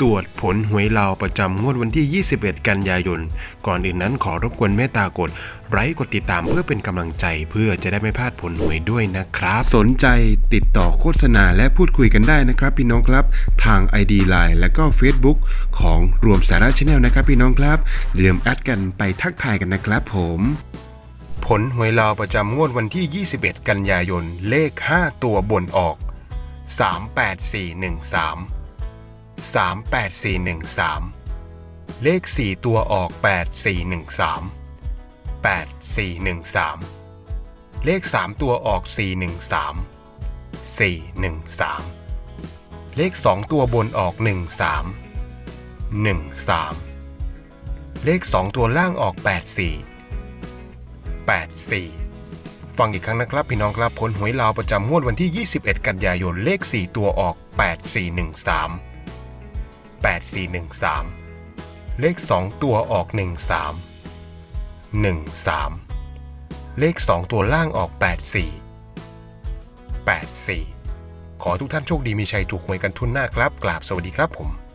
ตรวจผลหวยลาวประจำงวดวันที่ 21 กันยายน ก่อนอื่นนั้นขอรบกวนเมตตากดไลค์กดติดตามเพื่อเป็นกำลังใจเพื่อจะได้ไม่พลาดผลหวยด้วยนะครับ สนใจติดต่อโฆษณาและพูดคุยกันได้นะครับ พี่น้องครับ ทาง ID Line และก็ Facebook ของรวมสาระชาแนลนะครับ พี่น้องครับอย่าลืมแอดกันไปทักทายกันนะครับผมผลหวยลาวประจำงวดวันที่ 21 กันยายน เลข 5 ตัวบนออก 38413 38413 เลข 4 ตัวออก 8413 8413 เลข 3 ตัวออก 413 413 เลข 2 ตัวบนออก 13 13 เลข 2 ตัวล่างออก 84 84 ฟังอีกครั้งนะครับ พี่น้องครับผลหวยลาวประจำงวดวันที่ 21 กันยายนเลข 4 ตัวออก 8413 8413 เลข 2 ตัวออก 13 13 เลข 2 ตัวล่างออก 84 84 ขอทุกท่านโชคดีมีชัยถูกหวยกันทุนหน้าครับ กราบสวัสดีครับผม